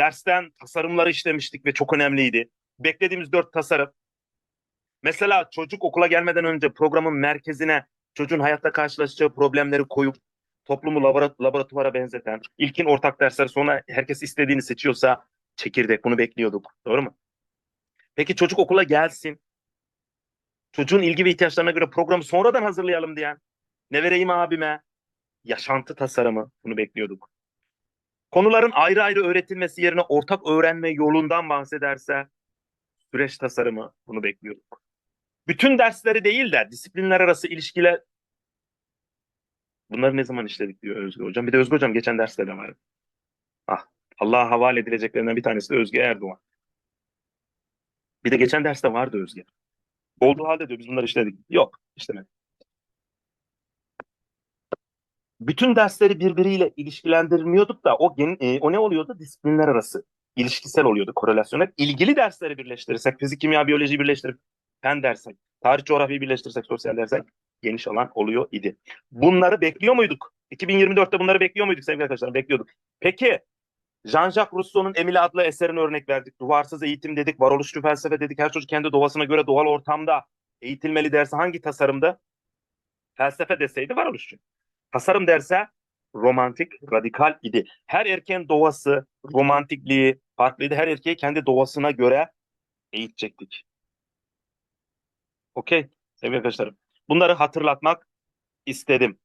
dersten tasarımları işlemiştik ve çok önemliydi. Beklediğimiz dört tasarım. Mesela çocuk okula gelmeden önce programın merkezine çocuğun hayatta karşılaşacağı problemleri koyup toplumu labora- laboratuvara benzeten, ilkin ortak dersler sonra herkes istediğini seçiyorsa çekirdek bunu bekliyorduk. Doğru mu? Peki çocuk okula gelsin. Çocuğun ilgi ve ihtiyaçlarına göre programı sonradan hazırlayalım diyen. Ne vereyim abime? Yaşantı tasarımı. Bunu bekliyorduk. Konuların ayrı ayrı öğretilmesi yerine ortak öğrenme yolundan bahsederse süreç tasarımı. Bunu bekliyorduk. Bütün dersleri değil de disiplinler arası ilişkiler Bunları ne zaman işledik diyor Özgür Hocam. Bir de Özgür Hocam geçen derste de var. Ah, Allah'a havale edileceklerinden bir tanesi de Özge Erdoğan. Bir de geçen derste vardı Özge. Olduğu halde diyor biz bunları işledik. Yok, işlemedik. Bütün dersleri birbiriyle ilişkilendirmiyorduk da o gen- e, o ne oluyordu? Disiplinler arası ilişkisel oluyordu korelasyon. Hep ilgili dersleri birleştirirsek, fizik, kimya, biyoloji birleştirip fen dersek, tarih, coğrafyayı birleştirirsek, sosyal dersek geniş alan oluyor idi. Bunları bekliyor muyduk? 2024'te bunları bekliyor muyduk sevgili arkadaşlar? Bekliyorduk. Peki Jean-Jacques Rousseau'nun Emile adlı eserine örnek verdik. Duvarsız eğitim dedik, varoluşçu felsefe dedik. Her çocuk kendi doğasına göre doğal ortamda eğitilmeli dersi hangi tasarımda? Felsefe deseydi varoluşçu. Tasarım derse romantik, radikal idi. Her erkeğin doğası, romantikliği farklıydı. Her erkeği kendi doğasına göre eğitecektik. Okey sevgili arkadaşlarım. Bunları hatırlatmak istedim.